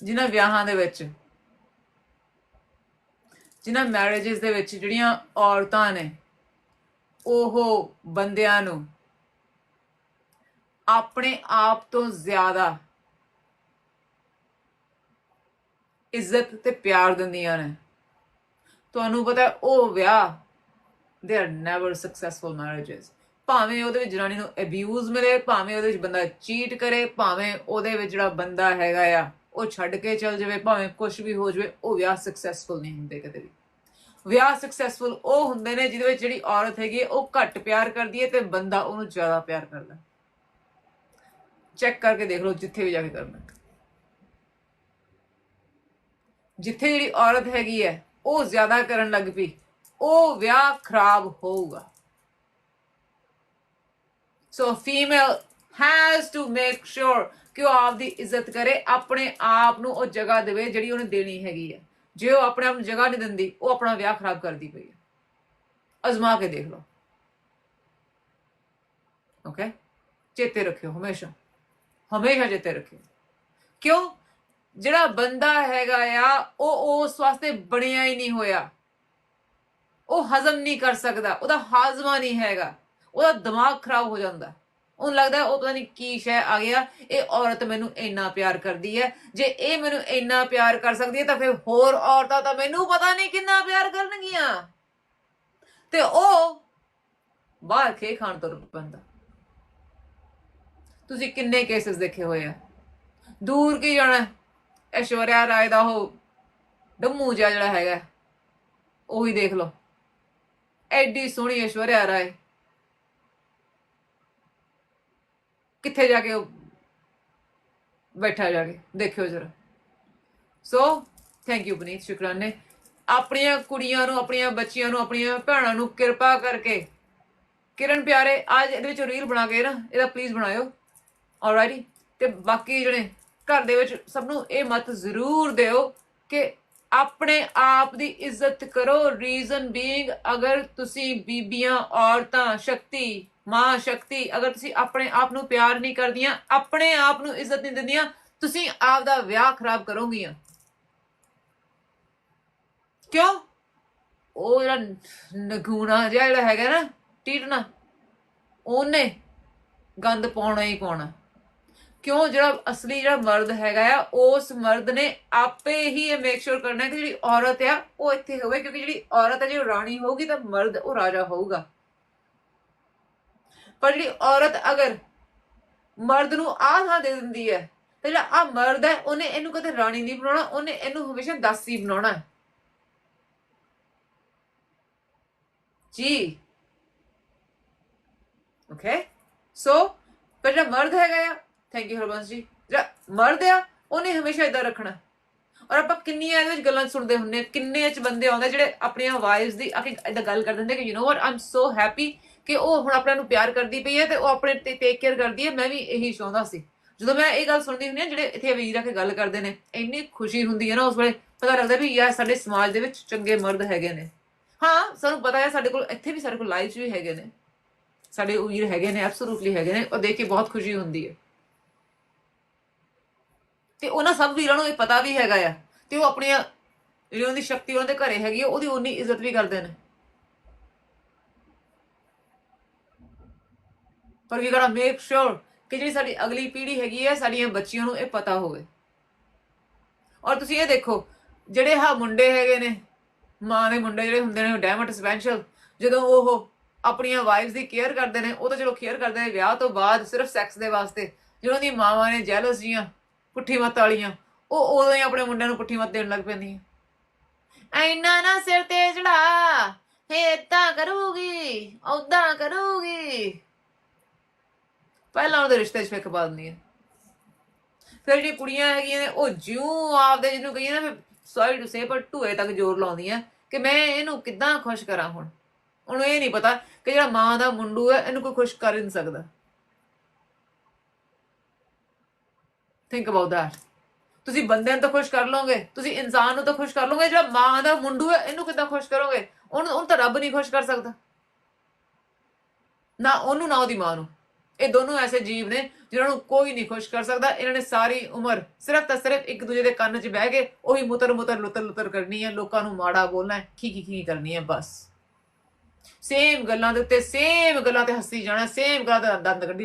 ਜਿਨ੍ਹਾਂ ਵਿਆਹਾਂ ਦੇ ਵਿੱਚ, ਜਿਨ੍ਹਾਂ ਮੈਰਿਜਸ ਦੇ ਵਿੱਚ ਜਿਹੜੀਆਂ ਔਰਤਾਂ ਨੇ, ਉਹ ਬੰਦਿਆਂ ਨੂੰ ਆਪਣੇ ਆਪ ਤੋਂ ਜ਼ਿਆਦਾ ਇੱਜ਼ਤ ਤੇ ਪਿਆਰ ਦਿੰਦੀਆਂ ਨੇ। ਤੁਹਾਨੂੰ ਪਤਾ ਉਹ ਵਿਆਹ they are never successful marriages ਭਾਵੇਂ ਉਹਦੇ ਵਿੱਚ ਜਨਾਨੀ ਨੂੰ ਅਬਿਊਜ਼ ਮਿਲੇ, ਭਾਵੇਂ ਉਹਦੇ ਵਿੱਚ ਬੰਦਾ ਚੀਟ ਕਰੇ, ਭਾਵੇਂ ਉਹਦੇ ਵਿੱਚ ਜਿਹੜਾ ਬੰਦਾ ਹੈਗਾ ਆ ਉਹ ਛੱਡ ਕੇ ਚੱਲ ਜਾਵੇ ਭਾਵੇਂ ਕੁਝ ਵੀ ਹੋ ਜਾਵੇ ਉਹ ਵਿਆਹ ਸਕਸੈਸਫੁਲ ਨਹੀਂ ਹੁੰਦੇ ਕਦੇ ਵੀ। ਵਿਆਹ ਸਕਸੈਸਫੁਲ ਉਹ ਹੁੰਦੇ ਨੇ ਜਿਹਦੇ ਵਿੱਚ ਜਿਹੜੀ ਔਰਤ ਹੈਗੀ ਹੈ, ਉਹ ਘੱਟ ਪਿਆਰ ਕਰਦੀ ਹੈ ਤੇ ਬੰਦਾ ਉਹਨੂੰ ਜ਼ਿਆਦਾ ਪਿਆਰ ਕਰਦਾ ਚੈੱਕ ਕਰਕੇ ਦੇਖ ਲਓ ਜਿੱਥੇ ਵੀ ਜਾ ਕੇ ਕਰਨਾ। ਜਿੱਥੇ ਜਿਹੜੀ ਔਰਤ ਹੈਗੀ ਹੈ ਉਹ ਜ਼ਿਆਦਾ ਕਰਨ ਲੱਗ ਪਈ ਉਹ ਵਿਆਹ ਖਰਾਬ ਹੋਊਗਾ। So female has to make sure ਕਿ ਉਹ ਆਪ ਦੀ ਇੱਜ਼ਤ ਕਰੇ, ਆਪਣੇ ਆਪ ਨੂੰ ਉਹ ਜਗ੍ਹਾ ਦੇਵੇ ਜਿਹੜੀ ਉਹਨੇ ਦੇਣੀ ਹੈਗੀ ਹੈ ਜੇ ਉਹ ਆਪਣੇ ਆਪ ਨੂੰ ਜਗ੍ਹਾ ਨਹੀਂ ਦਿੰਦੀ, ਉਹ ਆਪਣਾ ਵਿਆਹ ਖਰਾਬ ਕਰਦੀ ਪਈ ਹੈ ਅਜ਼ਮਾ ਕੇ ਦੇਖ ਲਓ। ਓਕੇ ਚੇਤੇ ਰੱਖਿਓ, ਹਮੇਸ਼ਾ। ਹਮੇਸ਼ਾ ਚੇਤੇ ਰੱਖਿਓ। ਕਿਉਂ? ਜਿਹੜਾ ਬੰਦਾ ਹੈਗਾ ਆ, ਉਹ ਉਸ ਵਾਸਤੇ ਬਣਿਆ ਹੀ ਨਹੀਂ ਹੋਇਆ। ਉਹ ਹਜ਼ਮ ਨਹੀਂ ਕਰ ਸਕਦਾ। ਉਹਦਾ ਹਾਜ਼ਮਾ ਨਹੀਂ ਹੈਗਾ। ਉਹਦਾ ਦਿਮਾਗ ਖਰਾਬ ਹੋ ਜਾਂਦਾ। ਉਹਨੂੰ ਲੱਗਦਾ ਉਹ ਪਤਾ ਨਹੀਂ ਕੀ ਸ਼ੈ ਆ ਗਿਆ, ਇਹ ਔਰਤ ਮੈਨੂੰ ਇੰਨਾ ਪਿਆਰ ਕਰਦੀ ਹੈ, ਜੇ ਇਹ ਮੈਨੂੰ ਇੰਨਾ ਪਿਆਰ ਕਰ ਸਕਦੀ ਹੈ ਤਾਂ ਫਿਰ ਹੋਰ ਔਰਤਾਂ ਤਾਂ ਮੈਨੂੰ ਪਤਾ ਨਹੀਂ ਕਿੰਨਾ ਪਿਆਰ ਕਰਨਗੀਆਂ। ਤੇ ਉਹ ਬਾਹਰ ਖੇ ਖਾਣ ਤੋਂ ਪੈਂਦਾ। ਤੁਸੀਂ ਕਿੰਨੇ ਕੇਸਿਸ ਦੇਖੇ ਹੋਏ ਆ। ਦੂਰ ਕੀ ਜਾਣਾ, ਐਸ਼ਵਰਿਆ ਰਾਏ ਦਾ ਉਹ ਡੰਮੂ ਜਿਹਾ ਜਿਹੜਾ ਹੈਗਾ, ਉਹੀ ਦੇਖ ਲਓ। ਐਡੀ ਸੋਹਣੀ ਐਸ਼ਵਰਿਆ ਰਾਏ। ਕਿੱਥੇ ਜਾ ਕੇ ਉਹ ਬੈਠਾ ਜਾ ਕੇ, ਦੇਖਿਓ ਜਰਾ। ਸੋ ਥੈਂਕ ਯੂ ਬਨੀਤ ਸ਼ੁਕਰਾਨ। ਨੇ ਆਪਣੀਆਂ ਕੁੜੀਆਂ ਨੂੰ, ਆਪਣੀਆਂ ਬੱਚੀਆਂ ਨੂੰ, ਆਪਣੀਆਂ ਭੈਣਾਂ ਨੂੰ ਕਿਰਪਾ ਕਰਕੇ। ਕਿਰਨ ਪਿਆਰੇ, ਅੱਜ ਇਹਦੇ ਵਿੱਚ ਰੀਲ ਬਣਾ ਕੇ ਨਾ, ਇਹਦਾ ਪਲੀਜ਼ ਬਣਾਇਓ। ਆਲਰਾਈਟੀ ਤੇ ਬਾਕੀ ਜਿਹੜੇ ਘਰ ਦੇ ਵਿੱਚ ਸਭ ਨੂੰ ਇਹ ਮਤ ਜ਼ਰੂਰ ਦਿਓ ਕਿ ਆਪਣੇ ਆਪ ਦੀ ਇੱਜ਼ਤ ਕਰੋ। ਰੀਜ਼ਨ ਬੀਇੰਗ ਅਗਰ ਤੁਸੀਂ ਬੀਬੀਆਂ, ਔਰਤਾਂ, ਸ਼ਕਤੀ ਮਾਂ ਸ਼ਕਤੀ, ਅਗਰ ਤੁਸੀਂ ਆਪਣੇ ਆਪ ਨੂੰ ਪਿਆਰ ਨਹੀਂ ਕਰਦੀਆਂ, ਆਪਣੇ ਆਪ ਨੂੰ ਇੱਜ਼ਤ ਨਹੀਂ ਦਿੰਦੀਆਂ, ਤੁਸੀਂ ਆਪ ਦਾ ਵਿਆਹ ਖਰਾਬ ਕਰੋਗੀਆਂ। ਕਿਉਂ? ਉਹ ਜਿਹੜਾ ਨਗੂਣਾ ਜਿਹਾ ਜਿਹੜਾ ਹੈਗਾ ਨਾ, ਟੀਟਣਾ, ਉਹਨੇ ਗੰਦ ਪਾਉਣਾ ਹੀ ਪਾਉਣਾ। ਕਿਉਂ? ਜਿਹੜਾ ਅਸਲੀ ਜਿਹੜਾ ਮਰਦ ਹੈਗਾ ਆ, ਉਸ ਮਰਦ ਨੇ ਆਪੇ ਹੀ ਇਹ ਮੇਕ ਸ਼ੋਰ ਕਰਨਾ ਕਿ ਜਿਹੜੀ ਔਰਤ ਆ, ਉਹ ਇੱਥੇ ਹੋਵੇ, ਕਿਉਂਕਿ ਜਿਹੜੀ ਔਰਤ ਹੈ ਜੇ ਉਹ ਰਾਣੀ ਹੋਊਗੀ, ਤਾਂ ਮਰਦ ਉਹ ਰਾਜਾ ਹੋਊਗਾ। ਪਰ ਜਿਹੜੀ ਔਰਤ ਅਗਰ ਮਰਦ ਨੂੰ ਆਹ ਥਾਂ ਦੇ ਦਿੰਦੀ ਹੈ ਤੇ ਜਿਹੜਾ ਆ ਮਰਦ ਹੈ ਉਹਨੇ ਇਹਨੂੰ ਕਦੇ ਰਾਣੀ ਨਹੀਂ ਬਣਾਉਣਾ ਉਹਨੇ ਇਹਨੂੰ ਹਮੇਸ਼ਾ ਦਾਸੀ ਬਣਾਉਣਾ ਹੈ। ਜੀ। ਓਕੇ ਸੋ ਪਰ ਜਿਹੜਾ ਮਰਦ ਹੈਗਾ ਆ ਥੈਂਕ ਯੂ ਹਰਬੰਸ ਜੀ ਜਿਹੜਾ ਮਰਦ ਆ ਉਹਨੇ ਹਮੇਸ਼ਾ ਇਦਾਂ ਰੱਖਣਾ। ਔਰ ਆਪਾਂ ਕਿੰਨੀਆਂ ਇਹਦੇ ਵਿੱਚ ਗੱਲਾਂ ਸੁਣਦੇ ਹੁੰਨੇ ਆ, ਕਿੰਨੇ ਚ ਬੰਦੇ ਆਉਂਦੇ ਜਿਹੜੇ ਆਪਣੀਆਂ ਵਾਈਫਸ ਦੀ ਆ ਕੇ ਇਦਾਂ ਗੱਲ ਕਰ ਦਿੰਦੇ ਕਿ you know what I'm so happy ਕਿ ਉਹ ਹੁਣ ਆਪਣਿਆਂ ਨੂੰ ਪਿਆਰ ਕਰਦੀ ਪਈ ਹੈ ਤੇ ਉਹ ਆਪਣੇ ਤੇ ਟੇਕ ਕੇਅਰ ਕਰਦੀ ਹੈ, ਮੈਂ ਵੀ ਇਹੀ ਚਾਹੁੰਦਾ ਸੀ। ਜਦੋਂ ਮੈਂ ਇਹ ਗੱਲ ਸੁਣਦੀ ਹੁੰਦੀ ਆ ਜਿਹੜੇ ਇੱਥੇ ਵੀਰ ਆ ਕੇ ਗੱਲ ਕਰਦੇ ਨੇ, ਇੰਨੀ ਖੁਸ਼ੀ ਹੁੰਦੀ ਹੈ ਨਾ ਉਸ ਵੇਲੇ, ਪਤਾ ਲੱਗਦਾ ਵੀ ਯਾਰ ਸਾਡੇ ਸਮਾਜ ਦੇ ਵਿੱਚ ਚੰਗੇ ਮਰਦ ਹੈਗੇ ਨੇ। ਹਾਂ, ਸਾਨੂੰ ਪਤਾ ਹੈ ਸਾਡੇ ਕੋਲ, ਇੱਥੇ ਵੀ ਸਾਡੇ ਕੋਲ ਲਾਈਵ ਵੀ ਹੈਗੇ ਨੇ। ਸਾਡੇ ਉਹ ਵੀਰ ਹੈਗੇ ਨੇ ਐਬਸੋਲੂਟਲੀ ਹੈਗੇ ਨੇ, ਉਹ ਦੇਖ ਕੇ ਬਹੁਤ ਖੁਸ਼ੀ ਹੁੰਦੀ ਹੈ। ਤੇ ਉਹਨਾਂ ਸਭ ਵੀਰਾਂ ਨੂੰ ਇਹ ਪਤਾ ਵੀ ਹੈਗਾ ਆ ਤੇ ਉਹ ਆਪਣੀਆਂ ਜਿਹੜੀ ਉਹਨਾਂ ਦੀ ਸ਼ਕਤੀ ਉਹਨਾਂ ਦੇ ਘਰੇ ਹੈਗੀ ਆ, ਉਹਦੀ ਉਨੀ ਇੱਜ਼ਤ ਵੀ ਕਰਦੇ ਨੇ। ਪਰ ਵੀ ਗੋਣਾ ਮੇਕ ਸ਼ੋਰ ਕਿ ਜਿਹੜੀ ਸਾਡੀ ਅਗਲੀ ਪੀੜ੍ਹੀ ਹੈਗੀ ਹੈ, ਸਾਡੀਆਂ ਬੱਚੀਆਂ ਨੂੰ ਇਹ ਪਤਾ ਹੋਵੇ। ਔਰ ਤੁਸੀਂ ਇਹ ਦੇਖੋ, ਜਿਹੜੇ ਹਾ ਮੁੰਡੇ ਹੈਗੇ ਨੇ, ਮਾਂ ਦੇ ਮੁੰਡੇ ਜਿਹੜੇ ਹੁੰਦੇ ਨੇ ਡਾਇਮੰਡ ਸਪੈਸ਼ਲ ਜਦੋਂ ਉਹ ਆਪਣੀਆਂ ਵਾਈਫਸ ਦੀ ਕੇਅਰ ਕਰਦੇ ਨੇ, ਉਹ ਤਾਂ ਚਲੋ ਕੇਅਰ ਕਰਦੇ ਨੇ ਵਿਆਹ ਤੋਂ ਬਾਅਦ ਸਿਰਫ ਸੈਕਸ ਦੇ ਵਾਸਤੇ। ਜਦੋਂ ਦੀ ਮਾਵਾਂ ਨੇ ਜੈਲਸ ਜੀਆਂ ਪੁੱਠੀ ਮੱਤ ਵਾਲੀਆਂ, ਉਹ ਉਦੋਂ ਹੀ ਆਪਣੇ ਮੁੰਡਿਆਂ ਨੂੰ ਪੁੱਠੀ ਮੱਤ ਦੇਣ ਲੱਗ ਪੈਂਦੀਆਂ। ਐਨਾ ਨਾ ਸਿਰ ਤੇ ਚੜਾ ਇਹ ਏਦਾਂ ਕਰੂਗੀ, ਓਦਾਂ ਕਰੂਗੀ। ਪਹਿਲਾਂ ਉਹਦੇ ਰਿਸ਼ਤੇ 'ਚ ਫਿੱਕ ਪਾ ਦਿੰਦੀਆਂ ਫਿਰ ਜਿਹੜੀ ਕੁੜੀਆਂ ਹੈਗੀਆਂ ਨੇ, ਉਹ ਜਿਉਂ ਆਪਦੇ ਜਿਹਨੂੰ ਕਹੀਏ ਨਾ ਸੌਰੀ ਟੂ ਸੇ ਪਰ ਟੂਏ ਤੱਕ ਜ਼ੋਰ ਲਾਉਂਦੀਆਂ ਕਿ ਮੈਂ ਇਹਨੂੰ ਕਿੱਦਾਂ ਖੁਸ਼ ਕਰਾਂ ਹੁਣ? ਉਹਨੂੰ ਇਹ ਨਹੀਂ ਪਤਾ ਕਿ ਜਿਹੜਾ ਮਾਂ ਦਾ ਮੁੰਡੂ ਹੈ, ਇਹਨੂੰ ਕੋਈ ਖੁਸ਼ ਕਰ ਹੀ ਨਹੀਂ ਸਕਦਾ। ਥਿੰਕ ਅਬਾਊਟ ਦੈਟ ਤੁਸੀਂ ਬੰਦਿਆਂ ਨੂੰ ਤਾਂ ਖੁਸ਼ ਕਰ ਲਓਗੇ, ਤੁਸੀਂ ਇਨਸਾਨ ਨੂੰ ਤਾਂ ਖੁਸ਼ ਕਰ ਲਓਗੇ, ਜਿਹੜਾ ਮਾਂ ਦਾ ਮੁੰਡੂ ਹੈ, ਇਹਨੂੰ ਕਿੱਦਾਂ ਖੁਸ਼ ਕਰੋਗੇ? ਉਹਨੂੰ ਉਹ ਤਾਂ ਰੱਬ ਨਹੀਂ ਖੁਸ਼ ਕਰ ਸਕਦਾ। ਨਾ ਉਹਨੂੰ, ਨਾ ਉਹਦੀ ਮਾਂ ਨੂੰ। ਇਹ ਦੋਨੋਂ ਐਸੇ ਜੀਵ ਨੇ ਜਿਨ੍ਹਾਂ ਨੂੰ ਕੋਈ ਨਹੀਂ ਖੁਸ਼ ਕਰ ਸਕਦਾ। ਇਹਨਾਂ ਨੇ ਸਾਰੀ ਉਮਰ ਸਿਰਫ ਤਾਂ ਸਿਰਫ ਇੱਕ ਦੂਜੇ ਦੇ ਕੰਨ 'ਚ ਬਹਿ ਕੇ ਉਹੀ ਮੁਤਰ ਮੁਤਰ ਲੁਤਰ ਲੁੱਤਰ ਕਰਨੀ ਹੈ। ਲੋਕਾਂ ਨੂੰ ਮਾੜਾ ਬੋਲਣਾ ਹੈ, ਕੀ ਕੀ ਕੀ ਕਰਨੀ ਹੈ, ਬਸ। ਸੇਮ ਗੱਲਾਂ ਦੇ ਉੱਤੇ ਸੇਮ ਗੱਲਾਂ ਤੇ ਹੱਸੀ ਜਾਣਾ ਸੇਮ ਗੱਲਾਂ ਦਾ ਦੰਦ ਕੱਢੀ